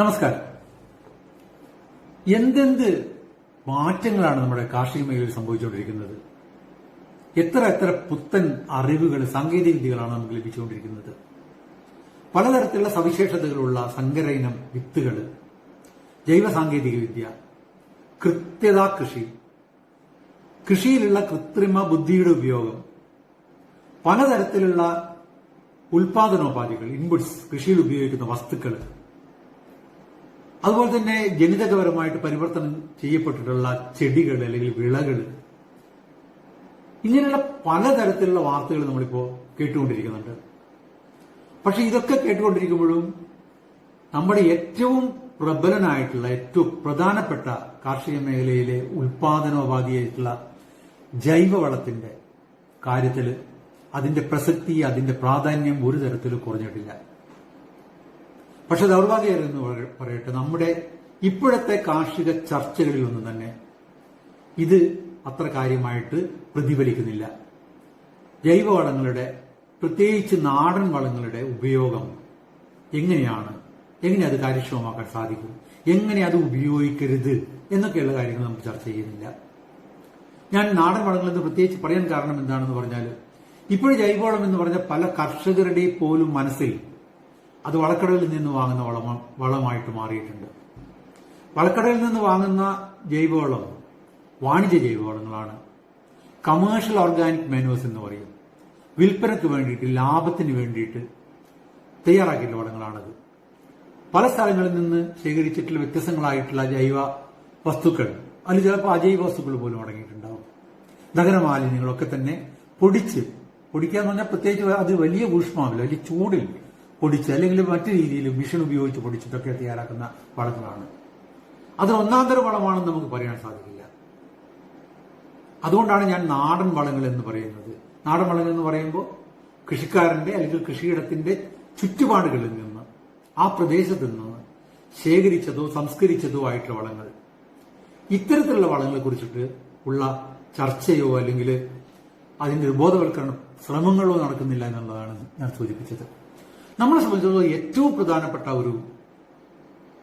നമസ്കാരം. എന്തെന്ത് മാറ്റങ്ങളാണ് നമ്മുടെ കാർഷിക മേഖലയിൽ സംഭവിച്ചുകൊണ്ടിരിക്കുന്നത്? എത്ര എത്ര പുത്തൻ അറിവുകൾ സാങ്കേതിക വിദ്യകളാണ് നമുക്ക് ലഭിച്ചുകൊണ്ടിരിക്കുന്നത്? പലതരത്തിലുള്ള സവിശേഷതകളുള്ള സങ്കര ഇനം വിത്തുകൾ ജൈവ സാങ്കേതിക വിദ്യ കൃത്യതാ കൃഷി കൃഷിയിലുള്ള കൃത്രിമ ബുദ്ധിയുടെ ഉപയോഗം പലതരത്തിലുള്ള ഉൽപാദനോപാധികൾ ഇൻപുട്സ് കൃഷിയിൽ ഉപയോഗിക്കുന്ന വസ്തുക്കൾ അതുപോലെ തന്നെ ജനിതകപരമായിട്ട് പരിവർത്തനം ചെയ്യപ്പെട്ടിട്ടുള്ള ചെടികൾ അല്ലെങ്കിൽ വിളകൾ. ഇങ്ങനെയുള്ള പലതരത്തിലുള്ള വാർത്തകൾ നമ്മളിപ്പോ കേട്ടുകൊണ്ടിരിക്കുന്നുണ്ട്. പക്ഷെ ഇതൊക്കെ കേട്ടുകൊണ്ടിരിക്കുമ്പോഴും നമ്മുടെ ഏറ്റവും പ്രബലനായിട്ടുള്ള ഏറ്റവും പ്രധാനപ്പെട്ട കാർഷിക മേഖലയിലെ ഉൽപാദനോപാധിയായിട്ടുള്ള ജൈവവളത്തിന്റെ കാര്യത്തിൽ അതിന്റെ പ്രസക്തി അതിന്റെ പ്രാധാന്യം ഒരു തരത്തിലും കുറഞ്ഞിട്ടില്ല. പക്ഷെ ദൗർഭാഗ്യകരെന്ന് പറയട്ടെ നമ്മുടെ ഇപ്പോഴത്തെ കാർഷിക ചർച്ചകളിലൊന്നും തന്നെ ഇത് അത്ര കാര്യമായിട്ട് പ്രതിഫലിക്കുന്നില്ല. ജൈവവളങ്ങളുടെ പ്രത്യേകിച്ച് നാടൻ വളങ്ങളുടെ ഉപയോഗം എങ്ങനെയാണ്? എങ്ങനെ അത് കാര്യക്ഷമമാക്കാൻ സാധിക്കും? എങ്ങനെ അത് ഉപയോഗിക്കരുത്? എന്നൊക്കെയുള്ള കാര്യങ്ങൾ നമുക്ക് ചർച്ച ചെയ്യുന്നില്ല. ഞാൻ നാടൻ വളങ്ങളെന്ന് പ്രത്യേകിച്ച് പറയാൻ കാരണം എന്താണെന്ന് പറഞ്ഞാൽ ഇപ്പോഴും ജൈവവളം എന്ന് പറഞ്ഞ പല കർഷകരുടെയും പോലും മനസ്സിൽ അത് വളക്കടയിൽ നിന്ന് വാങ്ങുന്ന വളം വളമായിട്ട് മാറിയിട്ടുണ്ട്. വളക്കടയിൽ നിന്ന് വാങ്ങുന്ന ജൈവവളം വാണിജ്യ ജൈവവളങ്ങളാണ്. കമേഴ്ഷ്യൽ ഓർഗാനിക് മാനുവേഴ്സ് എന്ന് പറയും. വിൽപ്പനയ്ക്ക് വേണ്ടിയിട്ട് ലാഭത്തിന് വേണ്ടിയിട്ട് തയ്യാറാക്കിയിട്ടുള്ള വളങ്ങളാണത്. പല സ്ഥലങ്ങളിൽ നിന്ന് ശേഖരിച്ചിട്ടുള്ള വ്യത്യസ്തങ്ങളായിട്ടുള്ള ജൈവ വസ്തുക്കൾ അതിൽ ചിലപ്പോൾ അജൈവ വസ്തുക്കൾ പോലും അടങ്ങിയിട്ടുണ്ടാവും. നഗരമാലിന്യങ്ങളൊക്കെ തന്നെ പൊടിച്ച് പൊടിക്കാന്ന് പറഞ്ഞാൽ പ്രത്യേകിച്ച് അത് വലിയ ഊഷ്മാവില്ല വലിയ ചൂടിൽ പൊടിച്ച് അല്ലെങ്കിൽ മറ്റു രീതിയിൽ മിഷൻ ഉപയോഗിച്ച് പൊടിച്ചിട്ടൊക്കെ തയ്യാറാക്കുന്ന വളങ്ങളാണ്. അത് ഒന്നാന്തര വളമാണെന്ന് നമുക്ക് പറയാൻ സാധിക്കില്ല. അതുകൊണ്ടാണ് ഞാൻ നാടൻ വളങ്ങൾ എന്ന് പറയുന്നത്. നാടൻ വളങ്ങൾ എന്ന് പറയുമ്പോൾ കൃഷിക്കാരന്റെ അല്ലെങ്കിൽ കൃഷിയിടത്തിന്റെ ചുറ്റുപാടുകളിൽ നിന്ന് ആ പ്രദേശത്ത് നിന്ന് ശേഖരിച്ചതോ സംസ്കരിച്ചതോ ആയിട്ടുള്ള വളങ്ങൾ. ഇത്തരത്തിലുള്ള വളങ്ങളെ കുറിച്ചിട്ട് ഉള്ള ചർച്ചയോ അല്ലെങ്കിൽ അതിന്റെ ബോധവൽക്കരണ ശ്രമങ്ങളോ നടക്കുന്നില്ല എന്നുള്ളതാണ് ഞാൻ സൂചിപ്പിച്ചത്. നമ്മളെ സംബന്ധിച്ചിടത്തോളം ഏറ്റവും പ്രധാനപ്പെട്ട ഒരു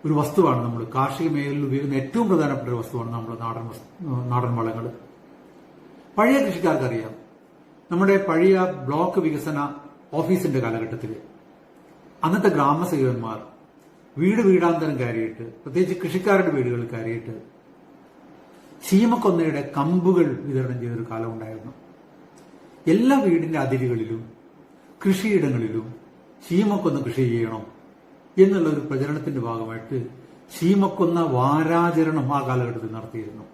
ഒരു വസ്തുവാണ് നമ്മൾ കാർഷിക മേഖലയിൽ ഉപയോഗിക്കുന്ന ഏറ്റവും പ്രധാനപ്പെട്ട ഒരു വസ്തുവാണ് നമ്മൾ നാടൻ നാടൻ വളങ്ങൾ പഴയ കൃഷിക്കാർക്കറിയാം. നമ്മുടെ പഴയ ബ്ലോക്ക് വികസന ഓഫീസിന്റെ കാലഘട്ടത്തിൽ അന്നത്തെ ഗ്രാമസേവന്മാർ വീട് വീടാന്തരം കയറിയിട്ട് പ്രത്യേകിച്ച് കൃഷിക്കാരുടെ വീടുകൾ കയറിയിട്ട് ചീമക്കൊന്നയുടെ കമ്പുകൾ വിതരണം ചെയ്തൊരു കാലം ഉണ്ടായിരുന്നു എല്ലാ വീടിന്റെ അതിരുകളിലും കൃഷിയിടങ്ങളിലും ചീമക്കൊന്ന കൃഷി ചെയ്യണം എന്നുള്ള ഒരു പ്രചരണത്തിന്റെ ഭാഗമായിട്ട് ചീമക്കൊന്ന വാരാചരണം ആ കാലഘട്ടത്തിൽ നടത്തിയിരുന്നു.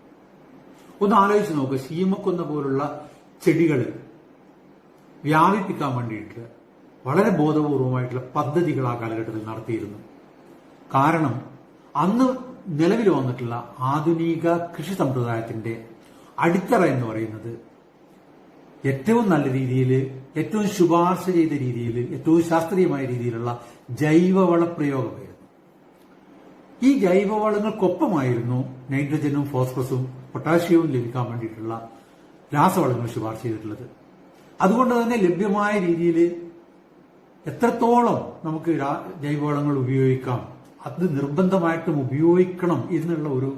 ഒന്ന് ആലോചിച്ച് നോക്കുക ശീമക്കൊന്ന പോലുള്ള ചെടികൾ വ്യാപിപ്പിക്കാൻ വേണ്ടിയിട്ട് വളരെ ബോധപൂർവമായിട്ടുള്ള പദ്ധതികൾ ആ കാലഘട്ടത്തിൽ നടത്തിയിരുന്നു. കാരണം അന്ന് നിലവിൽ വന്നിട്ടുള്ള ആധുനിക കൃഷി സമ്പ്രദായത്തിന്റെ അടിത്തറ എന്ന് പറയുന്നത് ഏറ്റവും നല്ല രീതിയിൽ ഏറ്റവും ശുപാർശ ചെയ്ത രീതിയിൽ ഏറ്റവും ശാസ്ത്രീയമായ രീതിയിലുള്ള ജൈവവള പ്രയോഗമായിരുന്നു ഈ ജൈവവളങ്ങൾക്കൊപ്പമായിരുന്നു നൈട്രജനും ഫോസ്ഫറസും പൊട്ടാഷ്യവും ലഭിക്കാൻ വേണ്ടിയിട്ടുള്ള രാസവളങ്ങൾ ശുപാർശ ചെയ്തിട്ടുള്ളത്. അതുകൊണ്ട് തന്നെ ലഭ്യമായ രീതിയിൽ എത്രത്തോളം നമുക്ക് ജൈവവളങ്ങൾ ഉപയോഗിക്കാം അത് നിർബന്ധമായിട്ടും ഉപയോഗിക്കണം എന്നുള്ള ഒരു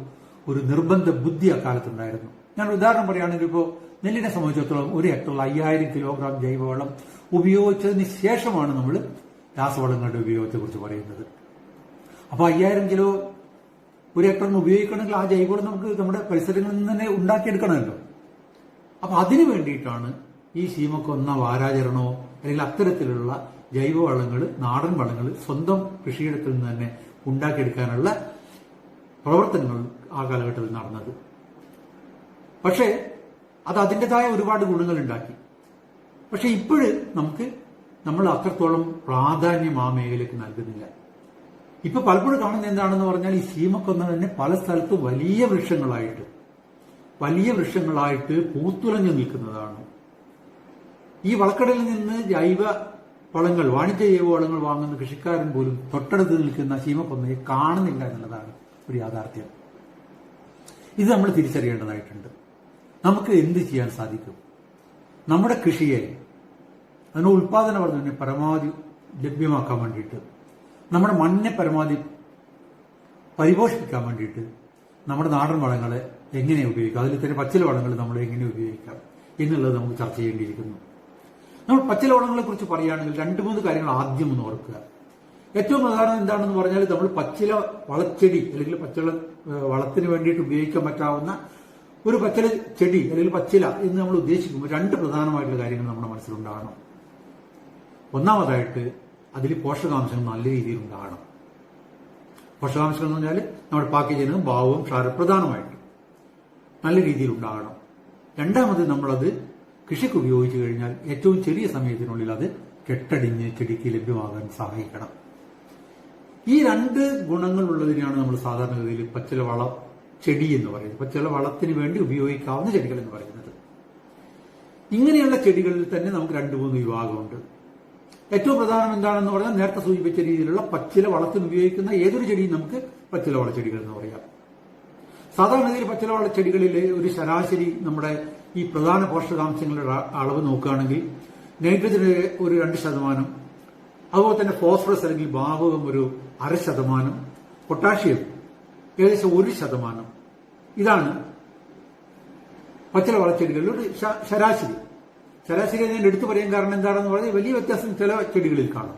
ഒരു നിർബന്ധ ബുദ്ധി അക്കാലത്തുണ്ടായിരുന്നു. ഞാൻ ഉദാഹരണം പറയുകയാണെങ്കിൽ ഇപ്പോൾ നെല്ലിനെ സംബന്ധിച്ചിടത്തോളം ഒരു ഹെക്ടറിൽ അയ്യായിരം കിലോഗ്രാം ജൈവവളം ഉപയോഗിച്ചതിന് ശേഷമാണ് നമ്മൾ രാസവളങ്ങളുടെ ഉപയോഗത്തെ കുറിച്ച് പറയുന്നത്. അപ്പൊ അയ്യായിരം കിലോ ഒരു ഹെക്ടറിന് ഉപയോഗിക്കണമെങ്കിൽ ആ ജൈവവളം നമുക്ക് നമ്മുടെ പരിസരങ്ങളിൽ നിന്ന് തന്നെ ഉണ്ടാക്കിയെടുക്കണമല്ലോ. അപ്പൊ അതിനു വേണ്ടിയിട്ടാണ് ഈ ശീമക്കൊന്ന വാരാചരണമോ അല്ലെങ്കിൽ അത്തരത്തിലുള്ള ജൈവവളങ്ങൾ നാടൻ വളങ്ങൾ സ്വന്തം കൃഷിയിടത്തിൽ നിന്ന് തന്നെ ഉണ്ടാക്കിയെടുക്കാനുള്ള പ്രവർത്തനങ്ങൾ ആ കാലഘട്ടത്തിൽ നടന്നത്. പക്ഷേ അത് അതിന്റെതായ ഒരുപാട് ഗുണങ്ങൾ ഉണ്ടാക്കി. പക്ഷെ ഇപ്പോഴ് നമുക്ക് നമ്മൾ അത്രത്തോളം പ്രാധാന്യം ആ മേഖലയ്ക്ക് നൽകുന്നില്ല. ഇപ്പൊ പലപ്പോഴും കാണുന്നത് എന്താണെന്ന് പറഞ്ഞാൽ ഈ സീമക്കൊന്ന തന്നെ പല സ്ഥലത്ത് വലിയ വൃക്ഷങ്ങളായിട്ട് വലിയ വൃക്ഷങ്ങളായിട്ട് പൂത്തുലഞ്ഞു നിൽക്കുന്നതാണ്. ഈ വളക്കടലിൽ നിന്ന് ജൈവ വളങ്ങൾ വാണിജ്യ ജൈവ വളങ്ങൾ വാങ്ങുന്ന കൃഷിക്കാരൻ പോലും തൊട്ടടുത്ത് നിൽക്കുന്ന സീമക്കൊന്നയെ കാണുന്നില്ല എന്നുള്ളതാണ് ഒരു യാഥാർത്ഥ്യം. ഇത് നമ്മൾ തിരിച്ചറിയേണ്ടതായിട്ടുണ്ട്. നമുക്ക് എന്ത് ചെയ്യാൻ സാധിക്കും? നമ്മുടെ കൃഷിയെ അതിന് ഉൽപാദന വർധന പരമാവധി ലഭ്യമാക്കാൻ വേണ്ടിയിട്ട് നമ്മുടെ മണ്ണിനെ പരമാവധി പരിപോഷിപ്പിക്കാൻ വേണ്ടിയിട്ട് നമ്മുടെ നാടൻ വളങ്ങളെ എങ്ങനെ ഉപയോഗിക്കാം? അതിൽ തന്നെ പച്ചില വളങ്ങൾ നമ്മൾ എങ്ങനെ ഉപയോഗിക്കാം എന്നുള്ളത് നമുക്ക് ചർച്ച ചെയ്യേണ്ടിയിരിക്കുന്നു. നമ്മൾ പച്ചില വളങ്ങളെ കുറിച്ച് പറയുകയാണെങ്കിൽ രണ്ട് മൂന്ന് കാര്യങ്ങൾ ആദ്യം ഒന്ന് ഓർക്കുക. ഏറ്റവും പ്രധാനം എന്താണെന്ന് പറഞ്ഞാൽ നമ്മൾ പച്ചില വളച്ചെടി അല്ലെങ്കിൽ പച്ചില വളത്തിന് വേണ്ടിയിട്ട് ഉപയോഗിക്കാൻ പറ്റാവുന്ന ഒരു പച്ചില ചെടി അല്ലെങ്കിൽ പച്ചില എന്ന് നമ്മൾ ഉദ്ദേശിക്കുമ്പോൾ രണ്ട് പ്രധാനമായിട്ടുള്ള കാര്യങ്ങൾ നമ്മുടെ മനസ്സിലുണ്ടാകണം. ഒന്നാമതായിട്ട് അതിൽ പോഷകാംശങ്ങൾ നല്ല രീതിയിൽ ഉണ്ടാകണം. പോഷകാംശങ്ങൾ എന്ന് പറഞ്ഞാൽ നമ്മുടെ പാക്കേജിനും ഭാവവും പ്രധാനമായിട്ട് നല്ല രീതിയിൽ ഉണ്ടാകണം. രണ്ടാമത് നമ്മളത് കൃഷിക്ക് ഉപയോഗിച്ചു കഴിഞ്ഞാൽ ഏറ്റവും ചെറിയ സമയത്തിനുള്ളിൽ അത് കെട്ടടിഞ്ഞ് ചെടിക്ക് ലഭ്യമാകാൻ സഹായിക്കണം. ഈ രണ്ട് ഗുണങ്ങളുള്ളതിനെയാണ് നമ്മൾ സാധാരണഗതിയിൽ പച്ചില വളം ചെടി എന്ന് പറയുന്നത്. പച്ചില വളത്തിന് വേണ്ടി ഉപയോഗിക്കാവുന്ന ചെടികൾ എന്ന് പറയുന്നത്. ഇങ്ങനെയുള്ള ചെടികളിൽ തന്നെ നമുക്ക് രണ്ട് മൂന്ന് വിഭാഗമുണ്ട്. ഏറ്റവും പ്രധാനം എന്താണെന്ന് പറഞ്ഞാൽ നേരത്തെ സൂചിപ്പിച്ച രീതിയിലുള്ള പച്ചില വളത്തിന് ഉപയോഗിക്കുന്ന ഏതൊരു ചെടിയും നമുക്ക് പച്ചില ചെടികൾ എന്ന് പറയാം. സാധാരണഗതിയിൽ പച്ചില വളച്ചെടികളിൽ ഒരു ശരാശരി നമ്മുടെ ഈ പ്രധാന പോഷകാംശങ്ങളുടെ അളവ് നോക്കുകയാണെങ്കിൽ നൈട്രജന് ഒരു രണ്ട് ശതമാനം അതുപോലെ തന്നെ ഫോസ്ഫറസ് അല്ലെങ്കിൽ ഭാവകം ഒരു അര ശതമാനം പൊട്ടാഷ്യം ഏകദേശം ഒരു ശതമാനം. ഇതാണ് പച്ചില വളച്ചെടികളിൽ ഒരു ശരാശരി ശരാശരി ഞാൻ എടുത്തു പറയാൻ കാരണം എന്താണെന്ന് പറഞ്ഞാൽ വലിയ വ്യത്യാസം ചില ചെടികളിൽ കാണും.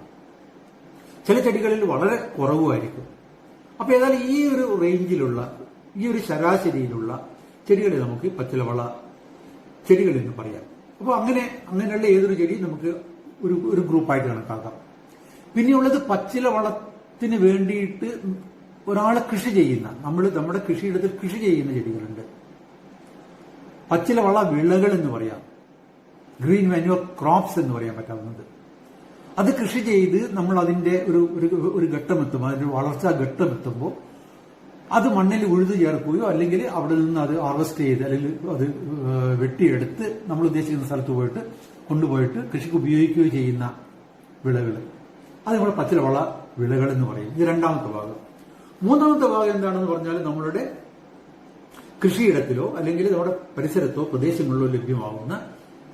ചില ചെടികളിൽ വളരെ കുറവുമായിരിക്കും. അപ്പൊ ഏതായാലും ഈ ഒരു റേഞ്ചിലുള്ള ഈ ഒരു ശരാശരിയിലുള്ള ചെടികളെ നമുക്ക് പച്ചിലവള ചെടികൾ എന്ന് പറയാം. അപ്പോൾ അങ്ങനെ അങ്ങനെയുള്ള ഏതൊരു ചെടി നമുക്ക് ഒരു ഒരു ഗ്രൂപ്പായിട്ട് കണക്കാക്കാം. പിന്നെയുള്ളത് പച്ചില വളത്തിന് വേണ്ടിയിട്ട് ഒരാളെ കൃഷി ചെയ്യുന്ന നമ്മൾ നമ്മുടെ കൃഷിയിടത്തിൽ കൃഷി ചെയ്യുന്ന ചെടികളുണ്ട്. പച്ചില വള വിളകൾ എന്ന് പറയാം. ഗ്രീൻ മാനുവർ ക്രോപ്സ് എന്ന് പറയാൻ പറ്റാവുന്നത്. അത് കൃഷി ചെയ്ത് നമ്മൾ അതിന്റെ ഒരു ഒരു ഘട്ടമെത്തും. അതിന്റെ വളർച്ചാ ഘട്ടമെത്തുമ്പോൾ അത് മണ്ണിൽ ഉഴുതു ചേർക്കുകയോ അല്ലെങ്കിൽ അവിടെ നിന്ന് അത് ഹാർവെസ്റ്റ് ചെയ്ത് അല്ലെങ്കിൽ അത് വെട്ടിയെടുത്ത് നമ്മൾ ഉദ്ദേശിക്കുന്ന സ്ഥലത്ത് പോയിട്ട് കൊണ്ടുപോയിട്ട് കൃഷിക്ക് ഉപയോഗിക്കുകയോ ചെയ്യുന്ന വിളകൾ അത് നമ്മൾ പച്ചിലവള വിളകൾ എന്ന് പറയും. ഇത് രണ്ടാമത്തെ ഭാഗം. മൂന്നാമത്തെ ഭാഗം എന്താണെന്ന് പറഞ്ഞാൽ നമ്മളുടെ കൃഷിയിടത്തിലോ അല്ലെങ്കിൽ നമ്മുടെ പരിസരത്തോ പ്രദേശങ്ങളിലോ ലഭ്യമാകുന്ന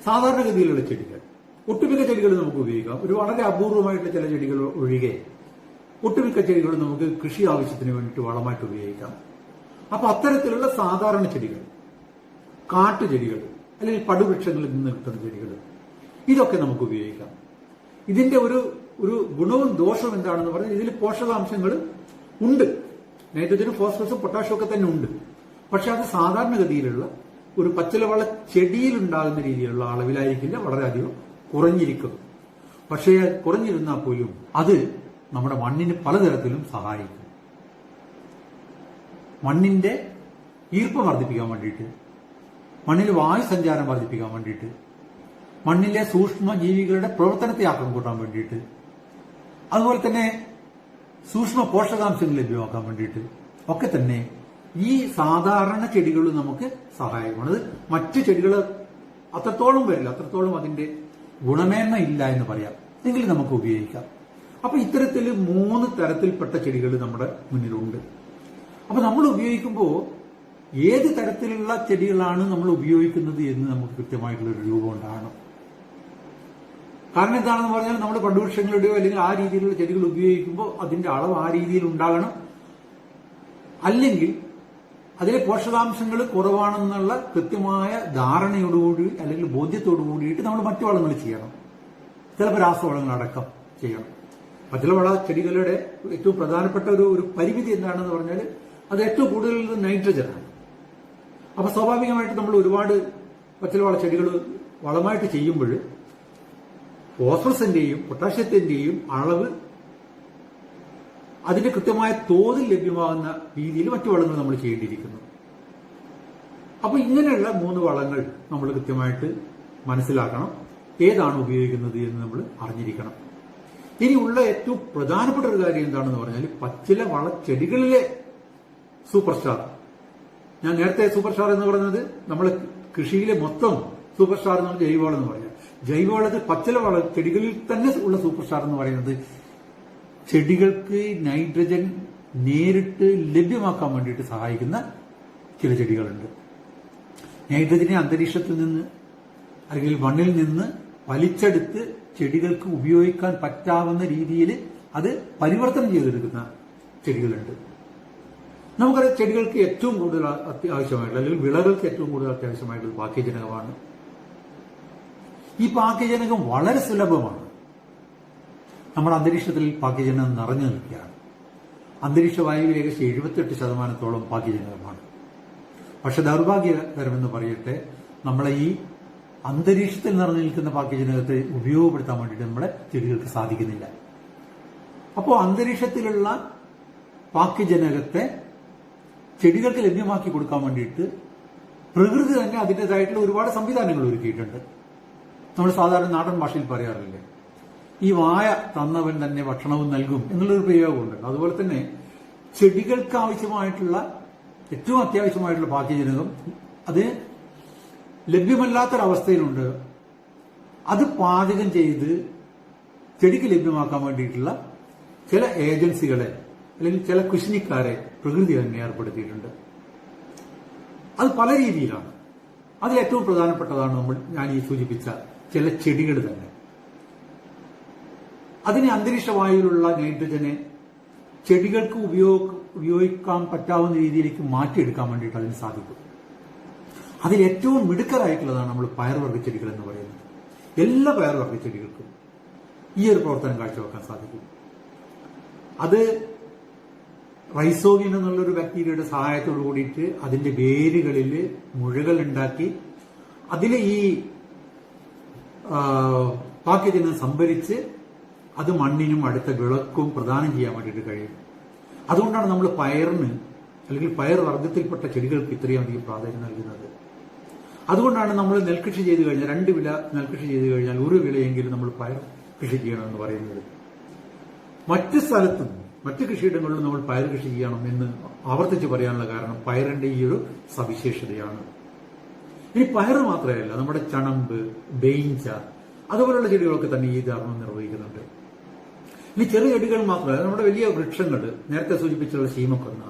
സാധാരണഗതിയിലുള്ള ചെടികൾ. ഒട്ടുമിക്ക ചെടികൾ നമുക്ക് ഉപയോഗിക്കാം. ഒരു വളരെ അപൂർവമായിട്ടുള്ള ചില ചെടികൾ ഒഴികെ ഒട്ടുമിക്ക ചെടികൾ നമുക്ക് കൃഷി ആവശ്യത്തിന് വേണ്ടിയിട്ട് വളമായിട്ട് ഉപയോഗിക്കാം. അപ്പൊ അത്തരത്തിലുള്ള സാധാരണ ചെടികൾ കാട്ടുചെടികൾ അല്ലെങ്കിൽ പടുവൃക്ഷങ്ങളിൽ നിന്ന് കിട്ടുന്ന ചെടികൾ ഇതൊക്കെ നമുക്ക് ഉപയോഗിക്കാം. ഇതിന്റെ ഒരു ഒരു ഗുണവും ദോഷവും എന്താണെന്ന് പറഞ്ഞാൽ ഇതിൽ പോഷകാംശങ്ങൾ ഉണ്ട്. നൈട്രജനും ഫോസ്ഫറസും പൊട്ടാഷ്യം ഒക്കെ തന്നെ ഉണ്ട്. പക്ഷെ അത് സാധാരണഗതിയിലുള്ള ഒരു പച്ചിലവള ചെടിയിൽ ഉണ്ടാകുന്ന രീതിയിലുള്ള അളവിലായിരിക്കില്ല വളരെയധികം കുറഞ്ഞിരിക്കും പക്ഷേ കുറഞ്ഞിരുന്നാൽ പോലും അത് നമ്മുടെ മണ്ണിന് പലതരത്തിലും സഹായിക്കും. മണ്ണിന്റെ ഈർപ്പം വർദ്ധിപ്പിക്കാൻ വേണ്ടിയിട്ട് മണ്ണിൽ വായു സഞ്ചാരം വർദ്ധിപ്പിക്കാൻ വേണ്ടിയിട്ട് മണ്ണിലെ സൂക്ഷ്മ ജീവികളുടെ പ്രവർത്തനത്തെ ആക്കം കൂട്ടാൻ വേണ്ടിയിട്ട് അതുപോലെ തന്നെ സൂക്ഷ്മ പോഷകാംശങ്ങൾ ലഭ്യമാക്കാൻ വേണ്ടിയിട്ട് ഒക്കെ തന്നെ ഈ സാധാരണ ചെടികൾ നമുക്ക് സഹായകമാണ്. അത് മറ്റു ചെടികൾ അത്രത്തോളം വരില്ല അത്രത്തോളം അതിന്റെ ഗുണമേന്മ ഇല്ല എന്ന് പറയാം. എങ്കിലും നമുക്ക് ഉപയോഗിക്കാം. അപ്പൊ ഇത്തരത്തിൽ മൂന്ന് തരത്തിൽപ്പെട്ട ചെടികൾ നമ്മുടെ മുന്നിലുണ്ട്. അപ്പൊ നമ്മൾ ഉപയോഗിക്കുമ്പോൾ ഏത് തരത്തിലുള്ള ചെടികളാണ് നമ്മൾ ഉപയോഗിക്കുന്നത് എന്ന് നമുക്ക് കൃത്യമായിട്ടുള്ള ഒരു രൂപം ഉണ്ടാകണം. കാരണം എന്താണെന്ന് പറഞ്ഞാൽ നമ്മൾ പണ്ടുവൃക്ഷങ്ങളുടെയോ അല്ലെങ്കിൽ ആ രീതിയിലുള്ള ചെടികൾ ഉപയോഗിക്കുമ്പോൾ അതിന്റെ അളവ് ആ രീതിയിൽ ഉണ്ടാകണം. അല്ലെങ്കിൽ അതിലെ പോഷകാംശങ്ങൾ കുറവാണെന്നുള്ള കൃത്യമായ ധാരണയോടുകൂടി അല്ലെങ്കിൽ ബോധ്യത്തോടു കൂടിയിട്ട് നമ്മൾ മറ്റു വളങ്ങൾ ചെയ്യണം. ചിലപ്പോൾ രാസവളങ്ങൾ അടക്കം ചെയ്യണം. പച്ചിലവള ചെടികളുടെ ഏറ്റവും പ്രധാനപ്പെട്ട ഒരു ഒരു പരിമിതി എന്താണെന്ന് പറഞ്ഞാൽ അത് ഏറ്റവും കൂടുതൽ നൈട്രജനാണ് അപ്പൊ സ്വാഭാവികമായിട്ട് നമ്മൾ ഒരുപാട് പച്ചിലവള ചെടികൾ വളമായിട്ട് ചെയ്യുമ്പോൾ ഫോസ്ഫറസിന്റെയും പൊട്ടാഷ്യത്തിന്റെയും അളവ് അതിന്റെ കൃത്യമായ തോതിൽ ലഭ്യമാകുന്ന രീതിയിൽ മറ്റു വളങ്ങൾ നമ്മൾ ചെയ്യേണ്ടിയിരിക്കുന്നു അപ്പോൾ ഇങ്ങനെയുള്ള മൂന്ന് വളങ്ങൾ നമ്മൾ കൃത്യമായിട്ട് മനസ്സിലാക്കണം. ഏതാണ് ഉപയോഗിക്കുന്നത് എന്ന് നമ്മൾ അറിഞ്ഞിരിക്കണം. ഇനിയുള്ള ഏറ്റവും പ്രധാനപ്പെട്ട ഒരു കാര്യം എന്താണെന്ന് പറഞ്ഞാൽ പച്ചില വളച്ചെടികളിലെ സൂപ്പർ സ്റ്റാർ. ഞാൻ നേരത്തെ സൂപ്പർ സ്റ്റാർ എന്ന് പറഞ്ഞത് നമ്മൾ കൃഷിയിലെ മൊത്തം സൂപ്പർ സ്റ്റാർ എന്ന് പറഞ്ഞാൽ ജൈവവളം എന്ന് പറയാം ജൈവവളത്തിൽ പച്ചില വള ചെടികളിൽ തന്നെ ഉള്ള സൂപ്പർ സ്റ്റാർ എന്ന് പറയുന്നത് ചെടികൾക്ക് നൈട്രജൻ നേരിട്ട് ലഭ്യമാക്കാൻ വേണ്ടിയിട്ട് സഹായിക്കുന്ന ചില ചെടികളുണ്ട്. നൈട്രജനെ അന്തരീക്ഷത്തിൽ നിന്ന് അല്ലെങ്കിൽ മണ്ണിൽ നിന്ന് വലിച്ചെടുത്ത് ചെടികൾക്ക് ഉപയോഗിക്കാൻ പറ്റാവുന്ന രീതിയിൽ അത് പരിവർത്തനം ചെയ്തെടുക്കുന്ന ചെടികളുണ്ട്. നമുക്കറിയാം ചെടികൾക്ക് ഏറ്റവും കൂടുതൽ അത്യാവശ്യമായിട്ടുള്ള അല്ലെങ്കിൽ വിളകൾക്ക് ഏറ്റവും കൂടുതൽ അത്യാവശ്യമായിട്ടുള്ള പാക്യജനകമാണ് ഈ പാക്യജനകം വളരെ സുലഭമാണ്. നമ്മൾ അന്തരീക്ഷത്തിൽ പാക്യജനകം നിറഞ്ഞു നിൽക്കുകയാണ്. അന്തരീക്ഷ വായുവിൽ ഏകദേശം എഴുപത്തെട്ട് ശതമാനത്തോളം പാക്യജനകമാണ്. പക്ഷെ ദൗർഭാഗ്യകരമെന്ന് പറയട്ടെ നമ്മളെ ഈ അന്തരീക്ഷത്തിൽ നിറഞ്ഞു നിൽക്കുന്ന പാക്യജനകത്തെ ഉപയോഗപ്പെടുത്താൻ വേണ്ടിയിട്ട് നമ്മളെ ചെടികൾക്ക് സാധിക്കുന്നില്ല. അപ്പോൾ അന്തരീക്ഷത്തിലുള്ള പാക്യജനകത്തെ ചെടികൾക്ക് ലഭ്യമാക്കി കൊടുക്കാൻ വേണ്ടിയിട്ട് പ്രകൃതി തന്നെ അതിന്റെതായിട്ടുള്ള ഒരുപാട് സംവിധാനങ്ങൾ ഒരുക്കിയിട്ടുണ്ട്. നമ്മൾ സാധാരണ നാടൻ ഭാഷയിൽ പറയാറില്ലേ? ഈ വായ തന്നവൻ തന്നെ ഭക്ഷണവും നൽകും എന്നുള്ളൊരു പ്രയോഗമുണ്ട്. അതുപോലെ തന്നെ ചെടികൾക്ക് ആവശ്യമായിട്ടുള്ള ഏറ്റവും അത്യാവശ്യമായിട്ടുള്ള പാക്യജനകം അത് ലഭ്യമല്ലാത്തൊരവസ്ഥയിലുണ്ട്. അത് പാചകം ചെയ്ത് ചെടിക്ക് ലഭ്യമാക്കാൻ വേണ്ടിയിട്ടുള്ള ചില ഏജൻസികളെ അല്ലെങ്കിൽ ചില കുശിനിക്കാരെ പ്രകൃതി തന്നെ ഏർപ്പെടുത്തിയിട്ടുണ്ട്. അത് പല രീതിയിലാണ്. അതിൽ ഏറ്റവും പ്രധാനപ്പെട്ടതാണ് നമ്മൾ ഞാൻ ഈ സൂചിപ്പിച്ച ചില ചെടികൾ തന്നെ. അതിന് അന്തരീക്ഷ വായുവിലുള്ള നൈട്രജനെ ചെടികൾക്ക് ഉപയോഗ ഉപയോഗിക്കാൻ പറ്റാവുന്ന രീതിയിലേക്ക് മാറ്റിയെടുക്കാൻ വേണ്ടിയിട്ട് അതിന് സാധിക്കും. അതിൽ ഏറ്റവും മിടുക്കരായിട്ടുള്ളതാണ് നമ്മൾ പയർവർഗ ചെടികൾ എന്ന് പറയുന്നത്. എല്ലാ പയർവർഗ ചെടികൾക്കും ഈ ഒരു പ്രവർത്തനം കാഴ്ചവെക്കാൻ സാധിക്കും. അത് റൈസോവിൻ എന്നുള്ളൊരു ബാക്ടീരിയയുടെ സഹായത്തോട് കൂടിയിട്ട് അതിന്റെ വേരുകളിൽ മുഴകൾ ഉണ്ടാക്കി അതിൽ ഈ പാക്യജനം സംഭരിച്ച് അത് മണ്ണിനും അടുത്ത വിളക്കും പ്രദാനം ചെയ്യാൻ വേണ്ടിയിട്ട് കഴിയും. അതുകൊണ്ടാണ് നമ്മൾ പയറിന് അല്ലെങ്കിൽ പയർ വർഗത്തിൽപ്പെട്ട ചെടികൾക്ക് ഇത്രയും അധികം പ്രാധാന്യം നൽകുന്നത്. അതുകൊണ്ടാണ് നമ്മൾ നെൽകൃഷി ചെയ്തു കഴിഞ്ഞാൽ രണ്ട് വില നെൽകൃഷി ചെയ്തു കഴിഞ്ഞാൽ ഒരു വിലയെങ്കിലും നമ്മൾ പയർ കൃഷി ചെയ്യണമെന്ന് പറയുന്നത്. മറ്റു സ്ഥലത്തും മറ്റ് കൃഷിയിടങ്ങളിലും നമ്മൾ പയർ കൃഷി ചെയ്യണം എന്ന് ആവർത്തിച്ച് പറയാനുള്ള കാരണം പയറിന്റെ ഈ ഒരു സവിശേഷതയാണ്. ഇനി പയർ മാത്രമല്ല നമ്മുടെ ചണമ്പ് ബെയിഞ്ച അതുപോലുള്ള ചെടികളൊക്കെ തന്നെ ഈ ധർമ്മം നിർവഹിക്കുന്നുണ്ട്. ഇനി ചെറിയ ചെടികൾ മാത്രമല്ല നമ്മുടെ വലിയ വൃക്ഷങ്ങൾ നേരത്തെ സൂചിപ്പിച്ചുള്ള ശീമക്കൊന്ന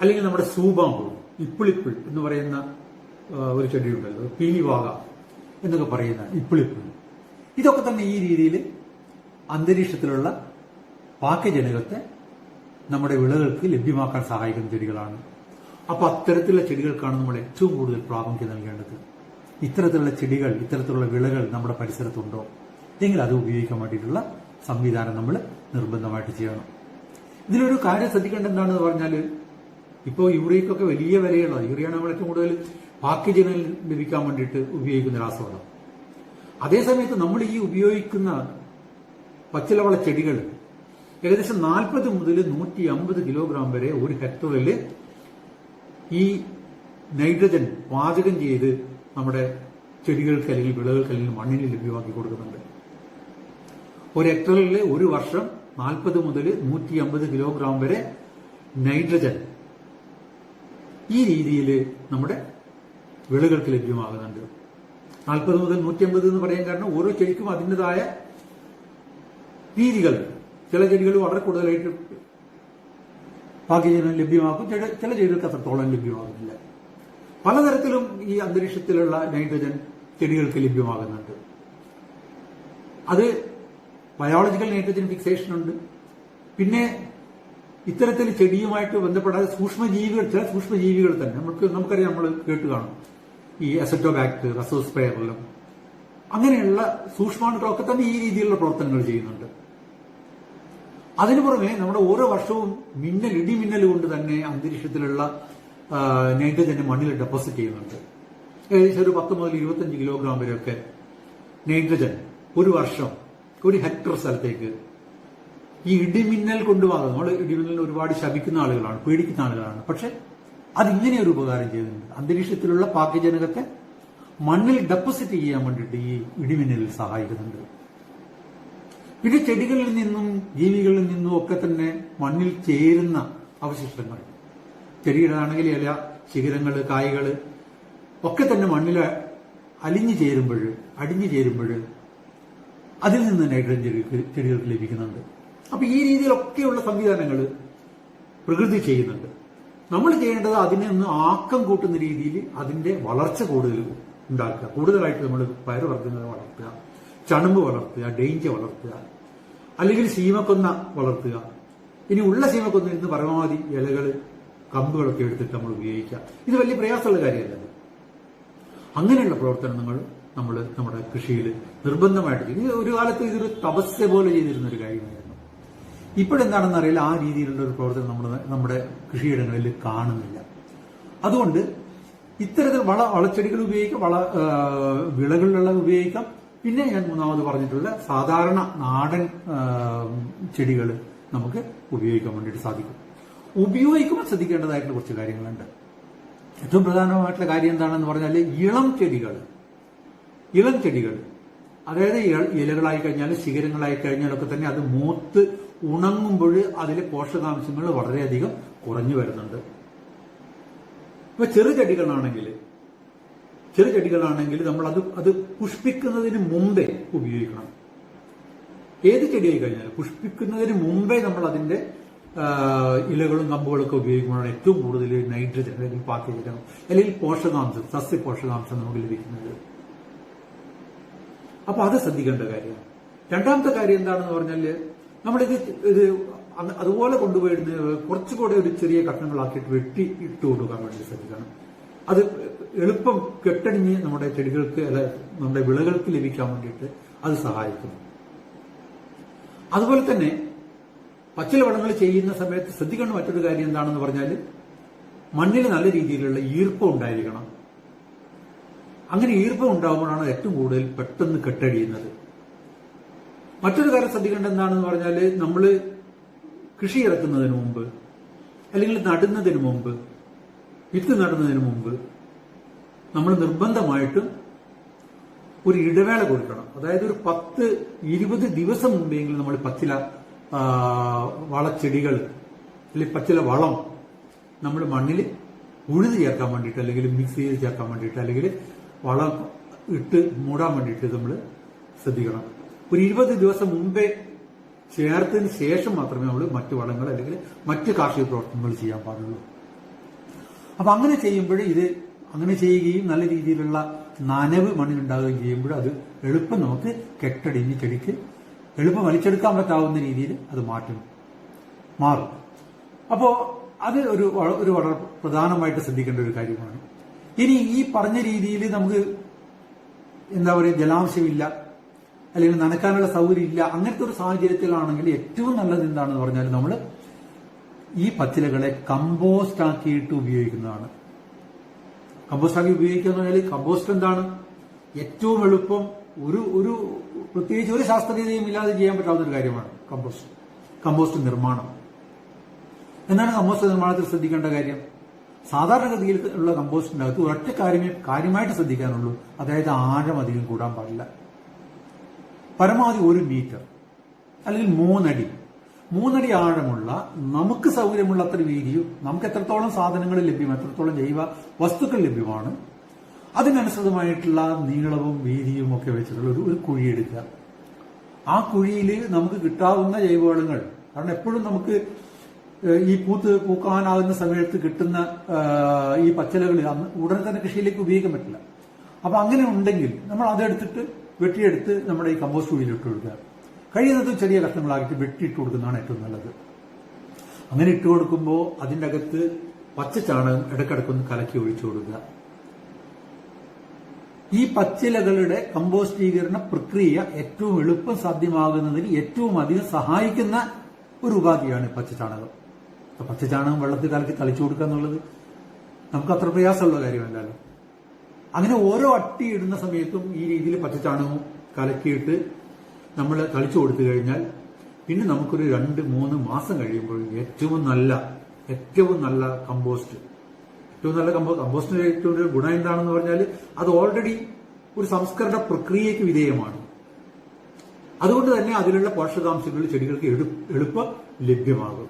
അല്ലെങ്കിൽ നമ്മുടെ സൂബാമ്പു ഇപ്പിളിപ്പിൾ എന്ന് പറയുന്ന ഒരു ചെടിയുണ്ടല്ലോ പീലിവാക എന്നൊക്കെ പറയുന്ന ഇപ്പിളിപ്പിൾ. ഇതൊക്കെ തന്നെ ഈ രീതിയിൽ അന്തരീക്ഷത്തിലുള്ള പാക്യജനകത്തെ നമ്മുടെ വിളകൾക്ക് ലഭ്യമാക്കാൻ സഹായിക്കുന്ന ചെടികളാണ്. അപ്പൊ അത്തരത്തിലുള്ള ചെടികൾക്കാണ് നമ്മൾ ഏറ്റവും കൂടുതൽ പ്രാമുഖ്യം നൽകേണ്ടത്. ഇത്തരത്തിലുള്ള ചെടികൾ ഇത്തരത്തിലുള്ള വിളകൾ നമ്മുടെ പരിസരത്തുണ്ടോ? എങ്കിൽ അത് ഉപയോഗിക്കാൻ വേണ്ടിയിട്ടുള്ള സംവിധാനം നമ്മൾ നിർബന്ധമായിട്ട് ചെയ്യണം. ഇതിലൊരു കാര്യം ശ്രദ്ധിക്കേണ്ട എന്താണെന്ന് പറഞ്ഞാൽ ഇപ്പോൾ യൂറിയക്കൊക്കെ വലിയ വിലയുള്ള യൂറിയാണ് നമ്മൾ ഏറ്റവും കൂടുതൽ പാക്കേജിന് ലഭിക്കാൻ വേണ്ടിയിട്ട് ഉപയോഗിക്കുന്ന രാസവളം. അതേസമയത്ത് നമ്മൾ ഈ ഉപയോഗിക്കുന്ന പച്ചിലവള ചെടികൾ ഏകദേശം നാൽപ്പത് മുതൽ നൂറ്റി അമ്പത് കിലോഗ്രാം വരെ ഒരു ഹെക്ടറിൽ ഈ നൈട്രജൻ പാചകം ചെയ്ത് നമ്മുടെ ചെടികൾക്ക് അല്ലെങ്കിൽ വിളകൾക്ക് അല്ലെങ്കിൽ മണ്ണിന് ലഭ്യമാക്കി കൊടുക്കുന്നുണ്ട്. ഒരു ഹെക്ടറിൽ ഒരു വർഷം നാൽപ്പത് മുതൽ നൂറ്റി അമ്പത് കിലോഗ്രാം വരെ നൈട്രജൻ ഈ രീതിയിൽ നമ്മുടെ വിളകൾക്ക് ലഭ്യമാകുന്നുണ്ട്. നാൽപ്പത് മുതൽ നൂറ്റി അമ്പത് എന്ന് പറയാൻ കാരണം ഓരോ ചെടിക്കും അതിന്റെതായ രീതികൾ. ചില ചെടികൾ വളരെ കൂടുതലായിട്ട് പാക്യജനം ലഭ്യമാക്കും. ചില ചില ചെടികൾക്ക് അത്രത്തോളം ലഭ്യമാകുന്നില്ല. പലതരത്തിലും ഈ അന്തരീക്ഷത്തിലുള്ള നൈട്രജൻ ചെടികൾക്ക് ലഭ്യമാകുന്നുണ്ട്. അത് ബയോളജിക്കൽ നൈട്രജൻ ഫിക്സേഷൻ ഉണ്ട്. പിന്നെ ഇത്തരത്തിൽ ചെടിയുമായിട്ട് ബന്ധപ്പെടാതെ സൂക്ഷ്മജീവികൾ ചില സൂക്ഷ്മജീവികൾ തന്നെ നമുക്ക് നമുക്കറിയാം നമ്മൾ കേട്ട് കാണും. ഈ അസറ്റോബാക്ട് റസോസ്പെയറിലും അങ്ങനെയുള്ള സൂക്ഷ്മാണുക്കളൊക്കെ തന്നെ ഈ രീതിയിലുള്ള പ്രവർത്തനങ്ങൾ ചെയ്യുന്നുണ്ട്. അതിനു പുറമെ നമ്മുടെ ഓരോ വർഷവും മിന്നൽ ഇടിമിന്നൽ കൊണ്ട് തന്നെ അന്തരീക്ഷത്തിലുള്ള നൈട്രജനെ മണ്ണിൽ ഡെപ്പോസിറ്റ് ചെയ്യുന്നുണ്ട്. ഏകദേശം ഒരു പത്ത് മുതൽ ഇരുപത്തഞ്ച് കിലോഗ്രാം വരെയൊക്കെ നൈട്രജൻ ഒരു വർഷം ഒരു ഹെക്ടർ സ്ഥലത്തേക്ക് ഈ ഇടിമിന്നൽ കൊണ്ടുപോകുന്നത് നമ്മൾ ഇടിമിന്നലിന് ഒരുപാട് ശപിക്കുന്ന ആളുകളാണ് പേടിക്കുന്ന ആളുകളാണ്. പക്ഷെ അതിങ്ങനെ ഒരു ഉപകാരം ചെയ്യുന്നുണ്ട്. അന്തരീക്ഷത്തിലുള്ള പാക്യജനകത്തെ മണ്ണിൽ ഡെപ്പോസിറ്റ് ചെയ്യാൻ വേണ്ടിയിട്ട് ഈ ഇടിമിന്നലിൽ സഹായിക്കുന്നുണ്ട്. പിന്നെ ചെടികളിൽ നിന്നും ജീവികളിൽ നിന്നും ഒക്കെ തന്നെ മണ്ണിൽ ചേരുന്ന അവശിഷ്ടങ്ങൾ. ചെടികളാണെങ്കിൽ ഇല ശിഖരങ്ങൾ കായകൾ ഒക്കെ തന്നെ മണ്ണിൽ അലിഞ്ഞു ചേരുമ്പോൾ അടിഞ്ഞു ചേരുമ്പോൾ അതിൽ നിന്ന് നൈട്രജൻ ചെടികൾക്ക് ലഭിക്കുന്നുണ്ട്. അപ്പൊ ഈ രീതിയിലൊക്കെയുള്ള സംവിധാനങ്ങൾ പ്രകൃതി ചെയ്യുന്നുണ്ട്. നമ്മൾ ചെയ്യേണ്ടത് അതിനെ ഒന്ന് ആക്കം കൂട്ടുന്ന രീതിയിൽ അതിന്റെ വളർച്ച കൂടുതൽ ഉണ്ടാക്കുക. കൂടുതലായിട്ട് നമ്മൾ പയറുവർഗങ്ങൾ വളർത്തുക. ചണമ്പ് വളർത്തുക ഡെയിഞ്ച വളർത്തുക അല്ലെങ്കിൽ സീമക്കൊന്ന വളർത്തുക. ഇനി ഉള്ള സീമക്കൊന്ന ഇന്ന് പരമാവധി ഇലകൾ കമ്പുകളൊക്കെ എടുത്തിട്ട് നമ്മൾ ഉപയോഗിക്കുക. ഇത് വലിയ പ്രയാസമുള്ള കാര്യമല്ല. അങ്ങനെയുള്ള പ്രവർത്തനങ്ങൾ നമ്മൾ നമ്മുടെ കൃഷിയിൽ നിർബന്ധമായിട്ട് ചെയ്യും. ഒരു കാലത്ത് ഇതൊരു തപസ്യ പോലെ ചെയ്തിരുന്ന ഒരു കാര്യമായിരുന്നു. ഇപ്പോഴെന്താണെന്ന് അറിയില്ല ആ രീതിയിലുള്ള ഒരു പ്രവർത്തനം നമ്മൾ നമ്മുടെ കൃഷിയിടങ്ങളിൽ കാണുന്നില്ല. അതുകൊണ്ട് ഇത്തരത്തിൽ വള വളച്ചെടികൾ ഉപയോഗിക്കാം വള വിളകളിലുള്ള ഉപയോഗിക്കാം. പിന്നെ ഞാൻ മൂന്നാമത് പറഞ്ഞിട്ടുള്ള സാധാരണ നാടൻ ചെടികൾ നമുക്ക് ഉപയോഗിക്കാൻ വേണ്ടിയിട്ട് സാധിക്കും. ഉപയോഗിക്കുമ്പോൾ ശ്രദ്ധിക്കേണ്ടതായിട്ടുള്ള കുറച്ച് കാര്യങ്ങളുണ്ട്. ഏറ്റവും പ്രധാനമായിട്ടുള്ള കാര്യം എന്താണെന്ന് പറഞ്ഞാൽ ഇളം ചെടികൾ ഇളം ചെടികൾ അതായത് ഇലകളായി കഴിഞ്ഞാൽ ശിഖരങ്ങളായി കഴിഞ്ഞാലൊക്കെ തന്നെ അത് മൂത്ത് ഉണങ്ങുമ്പോൾ അതിലെ പോഷകാംശങ്ങൾ വളരെയധികം കുറഞ്ഞു വരുന്നുണ്ട്. ഇപ്പൊ ചെറു ചെടികളാണെങ്കിൽ ചെറു ചെടികളാണെങ്കിൽ നമ്മൾ അത് അത് പുഷ്പിക്കുന്നതിന് മുമ്പേ ഉപയോഗിക്കണം. ഏത് ചെടിയായി കഴിഞ്ഞാലും പുഷ്പിക്കുന്നതിന് മുമ്പേ നമ്മൾ അതിന്റെ ഇലകളും കമ്പുകളൊക്കെ ഉപയോഗിക്കുമ്പോഴാണ് ഏറ്റവും കൂടുതൽ നൈട്രജൻ അല്ലെങ്കിൽ പാക്കേജ് അല്ലെങ്കിൽ പോഷകാംശം സസ്യ പോഷകാംശം നമുക്ക് ലഭിക്കുന്നത്. അപ്പൊ അത് ശ്രദ്ധിക്കേണ്ട കാര്യമാണ് രണ്ടാമത്തെ കാര്യം എന്താണെന്ന് പറഞ്ഞാൽ നമ്മളിത് ഇത് അതുപോലെ കൊണ്ടുപോയിരുന്ന കുറച്ചുകൂടെ ഒരു ചെറിയ കഷ്ണങ്ങളാക്കിയിട്ട് വെട്ടി ഇട്ട് കൊടുക്കാൻ വേണ്ടി ശ്രദ്ധിക്കണം. അത് എളുപ്പം കെട്ടടിഞ്ഞ് നമ്മുടെ ചെടികൾക്ക് അല്ല നമ്മുടെ വിളകൾക്ക് ലഭിക്കാൻ വേണ്ടിയിട്ട് അത് സഹായിക്കുന്നു. അതുപോലെ തന്നെ പച്ചില വളങ്ങൾ ചെയ്യുന്ന സമയത്ത് ശ്രദ്ധിക്കേണ്ട മറ്റൊരു കാര്യം എന്താണെന്ന് പറഞ്ഞാൽ മണ്ണിൽ നല്ല രീതിയിലുള്ള ഈർപ്പം ഉണ്ടായിരിക്കണം. അങ്ങനെ ഈർപ്പം ഉണ്ടാകുമ്പോഴാണ് ഏറ്റവും കൂടുതൽ പെട്ടെന്ന് കെട്ടടിയുന്നത്. മറ്റൊരു കാര്യം ശ്രദ്ധിക്കേണ്ടത് എന്താണെന്ന് പറഞ്ഞാൽ നമ്മൾ കൃഷി ഇറക്കുന്നതിന് മുമ്പ് അല്ലെങ്കിൽ നടുന്നതിന് മുമ്പ് വിത്ത് നടുന്നതിന് മുമ്പ് നമ്മൾ നിർബന്ധമായിട്ടും ഒരു ഇടവേള കൊടുക്കണം. അതായത് ഒരു പത്ത് ഇരുപത് ദിവസം മുമ്പെങ്കിലും നമ്മൾ പച്ചില വളച്ചെടികൾ അല്ലെങ്കിൽ പച്ചില വളം നമ്മൾ മണ്ണിൽ ഉഴുത് ചേർക്കാൻ വേണ്ടിയിട്ട് അല്ലെങ്കിൽ മിക്സ് ചെയ്ത് ചേർക്കാൻ വേണ്ടിയിട്ട് അല്ലെങ്കിൽ വളം ഇട്ട് മൂടാൻ വേണ്ടിയിട്ട് നമ്മൾ ശ്രദ്ധിക്കണം. ഒരു ഇരുപത് ദിവസം മുമ്പേ ചേർത്തതിന് ശേഷം മാത്രമേ നമ്മൾ മറ്റു വളങ്ങൾ അല്ലെങ്കിൽ മറ്റ് കാർഷിക പ്രവർത്തനങ്ങൾ ചെയ്യാൻ പാടുള്ളൂ. അപ്പൊ അങ്ങനെ ചെയ്യുമ്പോൾ ഇത് അങ്ങനെ ചെയ്യുകയും നല്ല രീതിയിലുള്ള നനവ് മണ്ണിലുണ്ടാവുകയും ചെയ്യുമ്പോൾ അത് എളുപ്പം നമുക്ക് കെട്ടടിഞ്ഞ് ചെടിക്ക് എളുപ്പം വലിച്ചെടുക്കാൻ പറ്റാവുന്ന രീതിയിൽ അത് മാറ്റും മാറും. അപ്പോ അത് ഒരു ഒരു വളരെ പ്രധാനമായിട്ട് ശ്രദ്ധിക്കേണ്ട ഒരു കാര്യമാണ്. ഇനി ഈ പറഞ്ഞ രീതിയിൽ നമുക്ക് എന്താ പറയുക ജലാംശമില്ല അല്ലെങ്കിൽ നനക്കാനുള്ള സൗകര്യം ഇല്ല അങ്ങനത്തെ ഒരു സാഹചര്യത്തിലാണെങ്കിൽ ഏറ്റവും നല്ലത് എന്താണെന്ന് പറഞ്ഞാൽ നമ്മൾ ഈ പച്ചിലകളെ കമ്പോസ്റ്റ് ആക്കിയിട്ട് ഉപയോഗിക്കുന്നതാണ്. കമ്പോസ്റ്റ് ആക്കി ഉപയോഗിക്കുക എന്ന് പറഞ്ഞാൽ കമ്പോസ്റ്റ് എന്താണ്? ഏറ്റവും എളുപ്പം ഒരു ഒരു പ്രത്യേകിച്ച് ഒരു ശാസ്ത്രീയതയും ഇല്ലാതെ ചെയ്യാൻ പറ്റാവുന്ന ഒരു കാര്യമാണ് കമ്പോസ്റ്റ്. കമ്പോസ്റ്റ് നിർമ്മാണം. എന്താണ് കമ്പോസ്റ്റ് നിർമ്മാണത്തിൽ ശ്രദ്ധിക്കേണ്ട കാര്യം? സാധാരണഗതിയിൽ ഉള്ള കമ്പോസ്റ്റിന്റെ അകത്ത് ഒരൊറ്റ കാര്യമേ കാര്യമായിട്ട് ശ്രദ്ധിക്കാനുള്ളൂ. അതായത് ആഴം അധികം കൂടാൻ പാടില്ല. പരമാവധി ഒരു മീറ്റർ അല്ലെങ്കിൽ മൂന്നടി മൂന്നടി ആഴമുള്ള നമുക്ക് സൗകര്യമുള്ള അത്ര വീതിയും നമുക്ക് എത്രത്തോളം സാധനങ്ങൾ ലഭ്യം എത്രത്തോളം ജൈവ വസ്തുക്കൾ ലഭ്യമാണ് അതിനനുസൃതമായിട്ടുള്ള നീളവും വീതിയും ഒക്കെ വെച്ചിട്ടുള്ള ഒരു ഒരു കുഴി എടുക്കുക. ആ കുഴിയിൽ നമുക്ക് കിട്ടാവുന്ന ജൈവവളങ്ങൾ കാരണം എപ്പോഴും നമുക്ക് ഈ പൂത്ത് പൂക്കാനാകുന്ന സമയത്ത് കിട്ടുന്ന ഈ പച്ചിലകൾ ഉടനെ തന്നെ കൃഷിയിലേക്ക് ഉപയോഗിക്കാൻ പറ്റില്ല. അപ്പൊ അങ്ങനെ ഉണ്ടെങ്കിൽ നമ്മൾ അതെടുത്തിട്ട് വെട്ടിയെടുത്ത് നമ്മുടെ ഈ കമ്പോസ്റ്റ് കുഴിയിൽ ഇട്ട് കൊടുക്കുക കഴിയുന്നതും ചെറിയ കഷ്ണങ്ങളാക്കിയിട്ട് വെട്ടിയിട്ട് കൊടുക്കുന്നതാണ് ഏറ്റവും നല്ലത്. അങ്ങനെ ഇട്ട് കൊടുക്കുമ്പോൾ അതിന്റെ അകത്ത് പച്ച ചാണകം ഇടക്കിടക്കൊന്ന് കലക്കി ഒഴിച്ചു കൊടുക്കുക. ഈ പച്ചിലകളുടെ കമ്പോസ്റ്റീകരണ പ്രക്രിയ ഏറ്റവും എളുപ്പം സാധ്യമാകുന്നതിന് ഏറ്റവും അധികം സഹായിക്കുന്ന ഒരു ഉപാധിയാണ് പച്ച പച്ചച്ചാണകം പച്ച പച്ചച്ചാണകം വെള്ളത്തിൽ കലക്കി തളിച്ചു കൊടുക്കുക എന്നുള്ളത് നമുക്ക് അത്ര പ്രയാസമുള്ള കാര്യമല്ലല്ലോ. അങ്ങനെ ഓരോ അട്ടി ഇടുന്ന സമയത്തും ഈ രീതിയിൽ പച്ചച്ചാണകവും കലക്കിയിട്ട് നമ്മൾ തളിച്ചു കൊടുത്തു കഴിഞ്ഞാൽ പിന്നെ നമുക്കൊരു രണ്ട് മൂന്ന് മാസം കഴിയുമ്പോൾ ഏറ്റവും നല്ല ഏറ്റവും നല്ല കമ്പോസ്റ്റ് ഏറ്റവും നല്ല കമ്പോ കമ്പോസ്റ്റിന്റെ ഏറ്റവും ഒരു ഗുണം എന്താണെന്ന് പറഞ്ഞാൽ അത് ഓൾറെഡി ഒരു സംസ്കരണ പ്രക്രിയയ്ക്ക് വിധേയമാണ്. അതുകൊണ്ട് തന്നെ അതിലുള്ള പോഷകാംശങ്ങൾ ചെടികൾക്ക് എളുപ്പം ലഭ്യമാകും.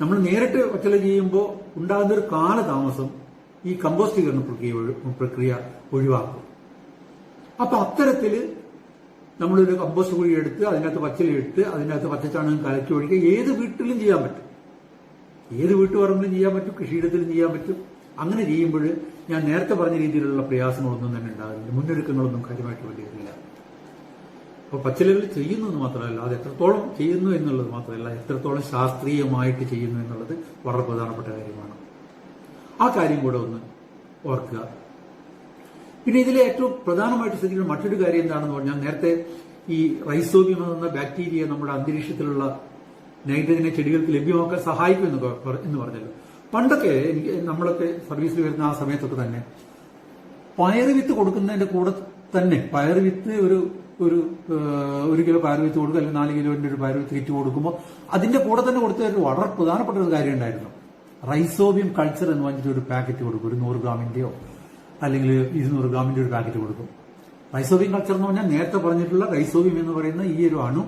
നമ്മൾ നേരിട്ട് പച്ചല ചെയ്യുമ്പോൾ ഉണ്ടാകുന്ന ഒരു കാലതാമസം ഈ കമ്പോസ്റ്റീകരണ പ്രക്രിയ പ്രക്രിയ ഒഴിവാക്കും. അപ്പൊ അത്തരത്തിൽ നമ്മളൊരു കമ്പോസ്റ്റ് കുഴി എടുത്ത് അതിനകത്ത് പച്ചിലയിട്ട് അതിനകത്ത് പച്ചച്ചാണകം കലക്കി ഒഴിക്കുക. ഏത് വീട്ടിലും ചെയ്യാൻ പറ്റും. ഏത് വീട്ടുപറമ്പിലും ചെയ്യാൻ പറ്റും. കൃഷിയിടത്തിലും ചെയ്യാൻ പറ്റും. അങ്ങനെ ചെയ്യുമ്പോൾ ഞാൻ നേരത്തെ പറഞ്ഞ രീതിയിലുള്ള പ്രയാസങ്ങളൊന്നും തന്നെ ഉണ്ടാകില്ല മുന്നൊരുക്കങ്ങളൊന്നും കാര്യമായിട്ട് വേണ്ടിയിട്ടില്ല അപ്പോൾ പച്ചിലകൾ ചെയ്യുന്നു എന്ന് മാത്രമല്ല അത് എത്രത്തോളം ചെയ്യുന്നു എന്നുള്ളത് മാത്രമല്ല എത്രത്തോളം ശാസ്ത്രീയമായിട്ട് ചെയ്യുന്നു എന്നുള്ളത് വളരെ പ്രധാനപ്പെട്ട കാര്യമാണ്. ആ കാര്യം കൂടെ ഒന്ന് ഓർക്കുക. പിന്നെ ഇതിലെ ഏറ്റവും പ്രധാനമായിട്ട് ശ്രദ്ധിക്കുന്ന മറ്റൊരു കാര്യം എന്താണെന്ന് പറഞ്ഞാൽ നേരത്തെ ഈ റൈസോബിയം എന്ന ബാക്ടീരിയ നമ്മുടെ അന്തരീക്ഷത്തിലുള്ള നൈട്രജനെ ചെടികൾക്ക് ലഭ്യമാക്കാൻ സഹായിക്കും എന്ന് എന്ന് പറഞ്ഞല്ലോ. പണ്ടൊക്കെ എനിക്ക് നമ്മളൊക്കെ സർവീസിൽ വരുന്ന ആ സമയത്തൊക്കെ തന്നെ പയർ വിത്ത് കൊടുക്കുന്നതിന്റെ കൂടെ തന്നെ പയർ വിത്ത് ഒരു ഒരു ഒരു കിലോ പയർ വിത്ത് കൊടുക്കുക അല്ലെങ്കിൽ നാല് കിലോന്റെ ഒരു പയർ വിത്ത് കിറ്റ് കൊടുക്കുമ്പോൾ അതിന്റെ കൂടെ തന്നെ കൊടുത്ത ഒരു വളരെ പ്രധാനപ്പെട്ട ഒരു കാര്യം ഉണ്ടായിരുന്നു. റൈസോബിയം കൾച്ചർ എന്ന് പറഞ്ഞിട്ട് ഒരു പാക്കറ്റ് കൊടുക്കും ഒരു നൂറ് ഗ്രാമിന്റെയോ അല്ലെങ്കിൽ ഇരുന്നൂറ് ഗ്രാമിന്റെ ഒരു പാക്കറ്റ് കൊടുക്കും. റൈസോബിയം കൾച്ചർ എന്ന് പറഞ്ഞാൽ നേരത്തെ പറഞ്ഞിട്ടുള്ള റൈസോബിയം എന്ന് പറയുന്ന ഈ ഒരു അണു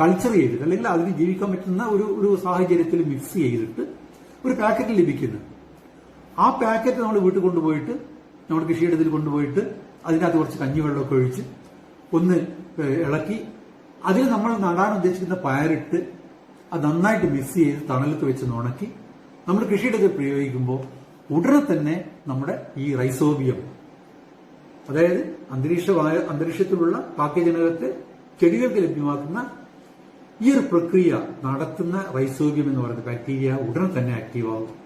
കൾച്ചർ ചെയ്തിട്ട് അല്ലെങ്കിൽ അതിന് ജീവിക്കാൻ പറ്റുന്ന ഒരു ഒരു സാഹചര്യത്തിൽ മിക്സ് ചെയ്തിട്ട് ഒരു പാക്കറ്റ് ലഭിക്കുന്നു. ആ പാക്കറ്റ് നമ്മൾ വീട്ടിൽ കൊണ്ടുപോയിട്ട് നമ്മുടെ കൃഷിയിടത്തിൽ കൊണ്ടുപോയിട്ട് അതിനകത്ത് കുറച്ച് കഞ്ഞിവെള്ളമൊക്കെ ഒഴിച്ച് ഒന്ന് ഇളക്കി അതിൽ നമ്മൾ നടാൻ ഉദ്ദേശിക്കുന്ന പയറിട്ട് അത് നന്നായിട്ട് മിക്സ് ചെയ്ത് തണലത്ത് വെച്ച് ഉണക്കി നമ്മൾ കൃഷിയിടത്തിൽ പ്രയോഗിക്കുമ്പോൾ ഉടനെ തന്നെ നമ്മുടെ ഈ റൈസോബിയം അതായത് അന്തരീക്ഷ അന്തരീക്ഷത്തിലുള്ള പാക്യജനകത്തെ ചെടികൾക്ക് ലഭ്യമാക്കുന്ന ഈ ഒരു പ്രക്രിയ നടത്തുന്ന റൈസോബിയം എന്ന് പറയുന്ന ബാക്ടീരിയ ഉടനെ തന്നെ ആക്റ്റീവ് ആകും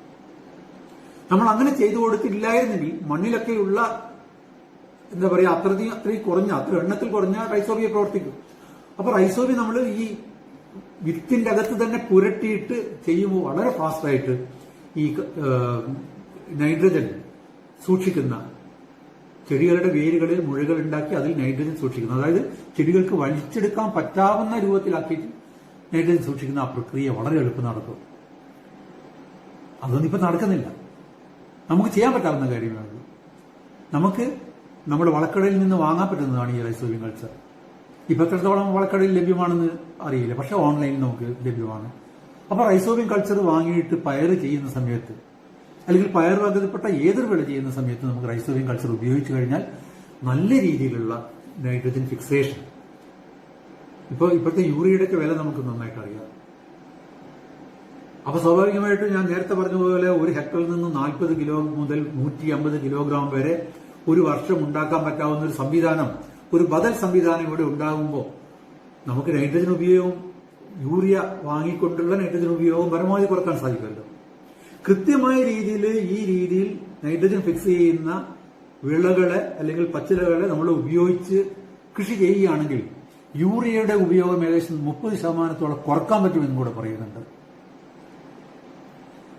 നമ്മൾ അങ്ങനെ ചെയ്തു കൊടുത്തില്ലായിരുന്നെങ്കിൽ മണ്ണിലൊക്കെയുള്ള എന്താ പറയാ അത്രയും അത്രയും കുറഞ്ഞ അത്ര എണ്ണത്തിൽ കുറഞ്ഞ റൈസോബിയ പ്രവർത്തിക്കും. അപ്പൊ റൈസോബിയ നമ്മൾ ഈ വിത്തിന്റെ അകത്ത് തന്നെ പുരട്ടിയിട്ട് ചെയ്യുമ്പോൾ വളരെ ഫാസ്റ്റായിട്ട് ഈ നൈട്രജൻ സൂക്ഷിക്കുന്ന ചെടികളുടെ വേരുകളിൽ മുഴകൾ ഉണ്ടാക്കി അതിൽ നൈട്രജൻ സൂക്ഷിക്കുന്നു. അതായത് ചെടികൾക്ക് വലിച്ചെടുക്കാൻ പറ്റാവുന്ന രൂപത്തിലാക്കിയിട്ട് നൈട്രജൻ സൂക്ഷിക്കുന്ന ആ പ്രക്രിയ വളരെ എളുപ്പം നടക്കും. അതൊന്നും ഇപ്പൊ നടക്കുന്നില്ല. നമുക്ക് ചെയ്യാൻ പറ്റാവുന്ന കാര്യമാണ് നമുക്ക് നമ്മുടെ വളക്കടയിൽ നിന്ന് വാങ്ങാൻ പറ്റുന്നതാണ് ഈ റൈസോബിയം കൾച്ചർ. ഇപ്പൊ എത്രത്തോളം വളക്കടയിൽ ലഭ്യമാണെന്ന് അറിയില്ല. പക്ഷെ ഓൺലൈനിൽ നമുക്ക് ലഭ്യമാണ്. അപ്പൊ റൈസോബിയം കൾച്ചർ വാങ്ങിയിട്ട് പയർ ചെയ്യുന്ന സമയത്ത് അല്ലെങ്കിൽ പയർ വർഗത്തിൽപ്പെട്ട ഏതൊരു വിള ചെയ്യുന്ന സമയത്ത് നമുക്ക് റൈസോബിയം കൾച്ചർ ഉപയോഗിച്ചു കഴിഞ്ഞാൽ നല്ല രീതിയിലുള്ള നൈട്രജൻ ഫിക്സേഷൻ ഇപ്പോൾ ഇപ്പോഴത്തെ യൂറിയയുടെ ഒക്കെ വില നമുക്ക് നന്നായിട്ട് അറിയാം. അപ്പൊ സ്വാഭാവികമായിട്ടും ഞാൻ നേരത്തെ പറഞ്ഞതുപോലെ ഒരു ഹെക്ടറിൽ നിന്ന് നാൽപ്പത് കിലോ മുതൽ നൂറ്റി അമ്പത് കിലോഗ്രാം വരെ ഒരു വർഷം ഉണ്ടാക്കാൻ പറ്റാവുന്ന ഒരു സംവിധാനം ഒരു ബദൽ സംവിധാനം ഇവിടെ ഉണ്ടാകുമ്പോൾ നമുക്ക് നൈട്രജൻ ഉപയോഗവും യൂറിയ വാങ്ങിക്കൊണ്ടുള്ള നൈട്രജൻ ഉപയോഗവും പരമാവധി കുറയ്ക്കാൻ സാധിക്കുമല്ലോ. കൃത്യമായ രീതിയിൽ ഈ രീതിയിൽ നൈട്രജൻ ഫിക്സ് ചെയ്യുന്ന വിളകളെ അല്ലെങ്കിൽ പച്ചിലകളെ നമ്മൾ ഉപയോഗിച്ച് കൃഷി ചെയ്യുകയാണെങ്കിൽ യൂറിയയുടെ ഉപയോഗം ഏകദേശം മുപ്പത് ശതമാനത്തോളം കുറയ്ക്കാൻ പറ്റുമെന്നും കൂടെ പറയുന്നുണ്ട്.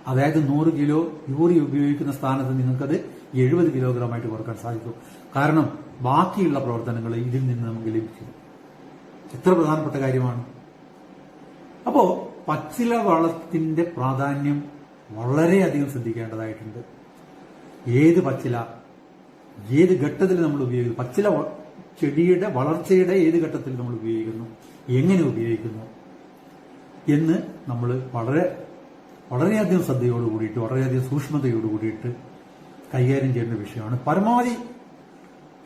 അതായത് നൂറ് കിലോ യൂറിയ ഉപയോഗിക്കുന്ന സ്ഥാനത്ത് നിങ്ങൾക്കത് എഴുപത് കിലോഗ്രാം ആയിട്ട് കുറയ്ക്കാൻ സാധിക്കും. കാരണം ബാക്കിയുള്ള പ്രവർത്തനങ്ങൾ ഇതിൽ നിന്ന് നമുക്ക് ലഭിക്കും. എത്ര പ്രധാനപ്പെട്ട കാര്യമാണ്? അപ്പോ പച്ചില വളത്തിന്റെ പ്രാധാന്യം വളരെയധികം ശ്രദ്ധിക്കേണ്ടതായിട്ടുണ്ട്. ഏത് പച്ചില ഏത് ഘട്ടത്തിൽ നമ്മൾ ഉപയോഗിക്കുന്നു പച്ചില ചെടിയുടെ വളർച്ചയുടെ ഏത് ഘട്ടത്തിൽ നമ്മൾ ഉപയോഗിക്കുന്നു എങ്ങനെ ഉപയോഗിക്കുന്നു എന്ന് നമ്മൾ വളരെ വളരെയധികം ശ്രദ്ധയോട് കൂടിയിട്ട് വളരെയധികം സൂക്ഷ്മതയോട് കൂടിയിട്ട് കൈകാര്യം ചെയ്യേണ്ട വിഷയമാണ്. പരമാവധി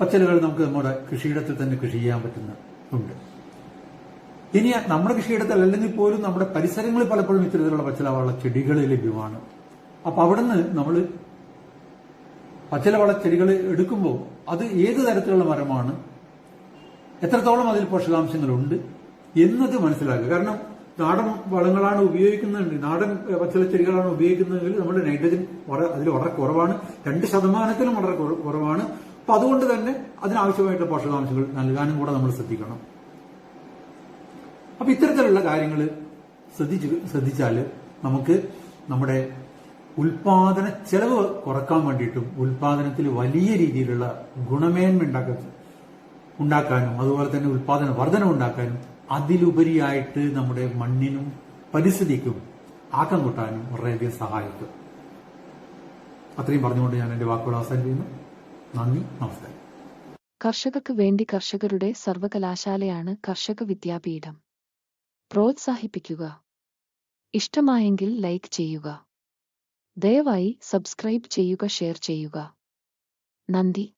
പച്ചലുകൾ നമുക്ക് നമ്മുടെ കൃഷിയിടത്തിൽ തന്നെ കൃഷി ചെയ്യാൻ പറ്റുന്നുണ്ട് ഇനി നമ്മുടെ കൃഷിയിടത്തിൽ അല്ലെങ്കിൽ പോലും നമ്മുടെ പരിസരങ്ങളിൽ പലപ്പോഴും ഇത്തരത്തിലുള്ള പച്ചിലവള ചെടികൾ ലഭ്യമാണ്. അപ്പൊ അവിടുന്ന് നമ്മൾ പച്ചിലവള ചെടികൾ എടുക്കുമ്പോൾ അത് ഏത് തരത്തിലുള്ള മരമാണ് എത്രത്തോളം അതിൽ പോഷകാംശങ്ങളുണ്ട് എന്നത് മനസ്സിലാക്കുക. കാരണം നാടൻ വളങ്ങളാണ് ഉപയോഗിക്കുന്നത് നാടൻ പച്ചില ചെടികളാണ് ഉപയോഗിക്കുന്നതെങ്കിൽ നമ്മുടെ നൈട്രജൻ അതിൽ വളരെ കുറവാണ്. രണ്ട് ശതമാനത്തിലും വളരെ കുറ- കുറവാണ്. അപ്പൊ അതുകൊണ്ട് തന്നെ അതിനാവശ്യമായിട്ടുള്ള പോഷകാംശങ്ങൾ നൽകാനും കൂടെ നമ്മൾ ശ്രദ്ധിക്കണം. അപ്പൊ ഇത്തരത്തിലുള്ള കാര്യങ്ങൾ ശ്രദ്ധിച്ച് ശ്രദ്ധിച്ചാൽ നമുക്ക് നമ്മുടെ ഉൽപാദന ചെലവ് കുറയ്ക്കാൻ വേണ്ടിയിട്ടും ഉൽപാദനത്തിൽ വലിയ രീതിയിലുള്ള ഗുണമേന്മ ഉണ്ടാക്കാനും അതുപോലെ തന്നെ ഉൽപാദന വർധന ഉണ്ടാക്കാനും അതിലുപരിയായിട്ട് നമ്മുടെ മണ്ണിനും പരിസ്ഥിതിക്കും ആക്കം കൂട്ടാനും വളരെയധികം സഹായിക്കും. അത്രയും പറഞ്ഞുകൊണ്ട് ഞാൻ എന്റെ വാക്കുകൾ അവസാനിപ്പിക്കുന്നു. നന്ദി നമസ്കാരം. കർഷകർക്ക് വേണ്ടി കർഷകരുടെ സർവകലാശാലയാണ് കർഷക വിദ്യാപീഠം. പ്രോത്സാഹിപ്പിക്കുക. ഇഷ്ടമായെങ്കിൽ ലൈക്ക് ചെയ്യുക. ദയവായി സബ്സ്ക്രൈബ് ചെയ്യുക ഷെയർ ചെയ്യുക. നന്ദി.